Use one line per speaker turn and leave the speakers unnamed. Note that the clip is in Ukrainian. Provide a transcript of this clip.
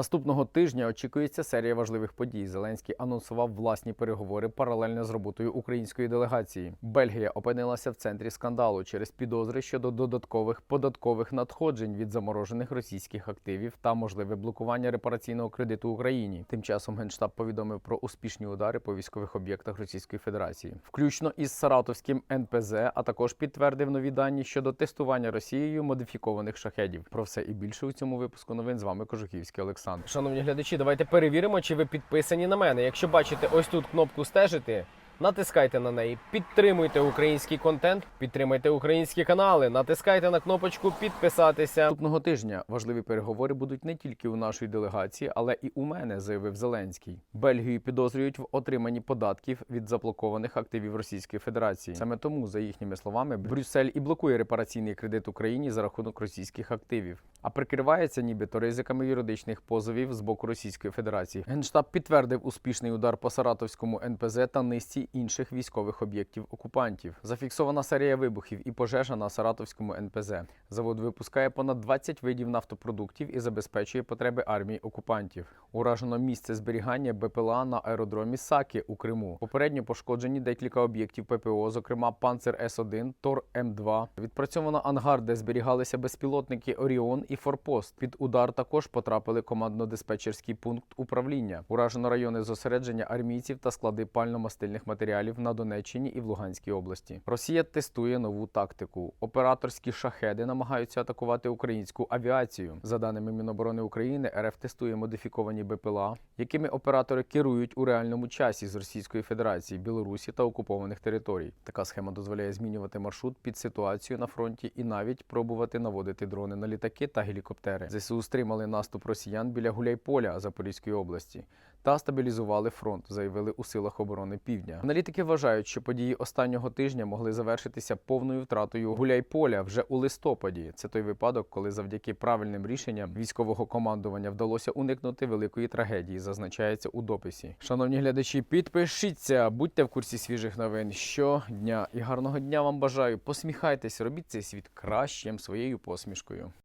Наступного тижня очікується серія важливих подій. Зеленський анонсував власні переговори паралельно з роботою української делегації. Бельгія опинилася в центрі скандалу через підозри щодо додаткових податкових надходжень від заморожених російських активів та можливе блокування репараційного кредиту Україні. Тим часом генштаб повідомив про успішні удари по військових об'єктах Російської Федерації, включно із Саратовським НПЗ, а також підтвердив нові дані щодо тестування Росією модифікованих шахедів. Про все і більше у цьому випуску новин з вами Кожухівський Олександр. Шановні глядачі, давайте перевіримо, чи ви підписані на мене. Якщо бачите ось тут кнопку стежити. Натискайте на неї, підтримуйте український контент, підтримайте українські канали, натискайте на кнопочку підписатися. Наступного тижня важливі переговори будуть не тільки у нашої делегації, але і у мене, заявив Зеленський. Бельгію підозрюють в отриманні податків від заблокованих активів Російської Федерації. Саме тому, за їхніми словами, Брюссель і блокує репараційний кредит Україні за рахунок російських активів, а прикривається нібито ризиками юридичних позовів з боку Російської Федерації. Генштаб підтвердив успішний удар по Саратовському НПЗ та низці інших військових об'єктів окупантів. Зафіксована серія вибухів і пожежа на Саратовському НПЗ. Завод випускає понад 20 видів нафтопродуктів і забезпечує потреби армії окупантів. Уражено місце зберігання БПЛА на аеродромі Саки у Криму. Попередньо пошкоджені декілька об'єктів ППО, зокрема Панцер С-1, Тор М2. Відпрацьовано ангар, де зберігалися безпілотники Оріон і Форпост. Під удар також потрапили командно-диспетчерський пункт управління. Уражено райони зосередження армійців та склади пально-мастильних матеріалів на Донеччині і в Луганській області. Росія тестує нову тактику. Операторські шахеди намагаються атакувати українську авіацію. За даними Міноборони України, РФ тестує модифіковані БПЛА, якими оператори керують у реальному часі з Російської Федерації, Білорусі та окупованих територій. Така схема дозволяє змінювати маршрут під ситуацію на фронті і навіть пробувати наводити дрони на літаки та гелікоптери. ЗСУ стримали наступ росіян біля Гуляйполя Запорізької області та стабілізували фронт, заявили у силах оборони Півдня. Аналітики вважають, що події останнього тижня могли завершитися повною втратою Гуляйполя вже у листопаді. Це той випадок, коли завдяки правильним рішенням військового командування вдалося уникнути великої трагедії, зазначається у дописі. Шановні глядачі, підпишіться, будьте в курсі свіжих новин щодня і гарного дня вам бажаю. Посміхайтесь, робіть цей світ кращим своєю посмішкою.